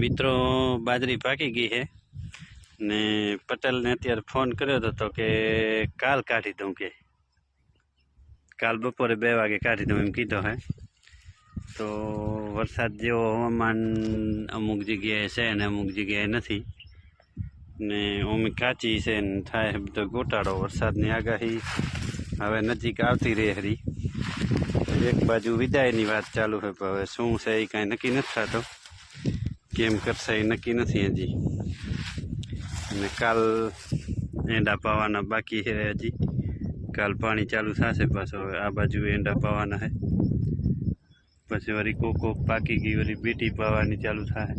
મિત્રો બાજરી પાકી ગઈ છે. ને પટેલને અત્યારે ફોન કર્યો હતો તો કે કાલ કાઢી દઉં કે. કાલ બપોરે બે વાગે કાઢી દઉં એમ કીધો હે. તો વરસાદ જેવો હવામાન અમુક જગ્યાએ છે ને અમુક જગ્યાએ નથી. ને ઓમી કાચી છે ને થાય બધો ગોટાળો વરસાદની આગાહી હવે નજીક આવતી રહે હરી. એક બાજુ વિદાયની વાત ચાલુ છે હવે શું છે એ કાંઈ નક્કી નથી થતો. કેમ કરશે એ નક્કી નથી હજી. અને કાલ એંડા પાવાના બાકી છે હજી. કાલ પાણી ચાલુ થશે પાછો હવે આ બાજુ એંડા પાવાના છે. પછી વળી કોક કોક પાકી ગઈ વળી બીટી પાવાની ચાલુ થાય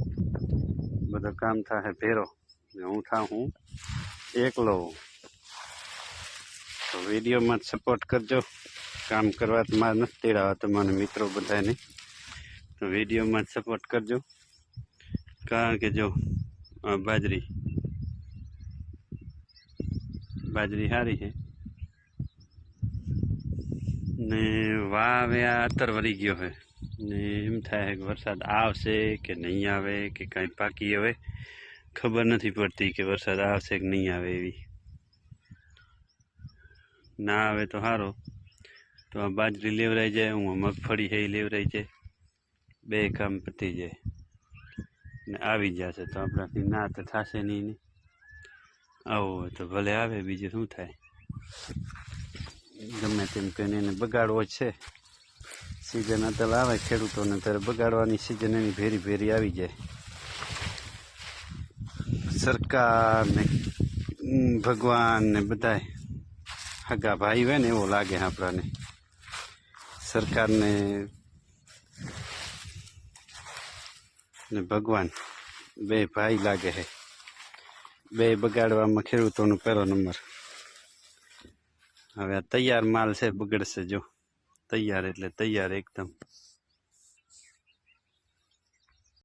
બધું કામ થાય ભેરો. ને હું થા હું એકલો. તો વિડીયોમાં જ સપોર્ટ કરજો. કામ કરવા તો મારે નથી તેડાવા તમારા મિત્રો બધાને. તો વિડીયોમાં જ સપોર્ટ કરજો. કારણ કે જો બાજરી. બાજરી સારી છે. ને વાવે આ અત્તર વળી ગયો છે. ને એમ થાય કે વરસાદ આવશે કે નહીં આવે કે કાંઈ પાકી હવે. ખબર નથી પડતી કે વરસાદ આવશે કે નહીં આવે એવી. ના આવે તો સારો તો આ બાજરી લેવરાઈ જાય, હું મગફળી છે એ લેવરાઈ જાય. બે કામ પતી જાય. ને આવી જશે તો આપણાથી ના તો થશે નહીં આવું તો ભલે આવે, બીજું શું થાય? ગમે તેમ કહીને એને બગાડવો છે. સિઝન અત્યારે આવે ખેડૂતોને, ત્યારે બગાડવાની સિઝન એની ભેરી ભેરી આવી જાય. સરકાર ને ભગવાન ને બધા હગા ભાઈ હોય ને, એવો લાગે આપણાને. સરકારને ને ભગવાન, બે ભાઈ લાગે છે બે બગાડવામાં ખેડૂતોનો પહેલો નંબર. હવે આ તૈયાર માલ છે, બગડશે જો. તૈયાર એટલે તૈયાર એકદમ.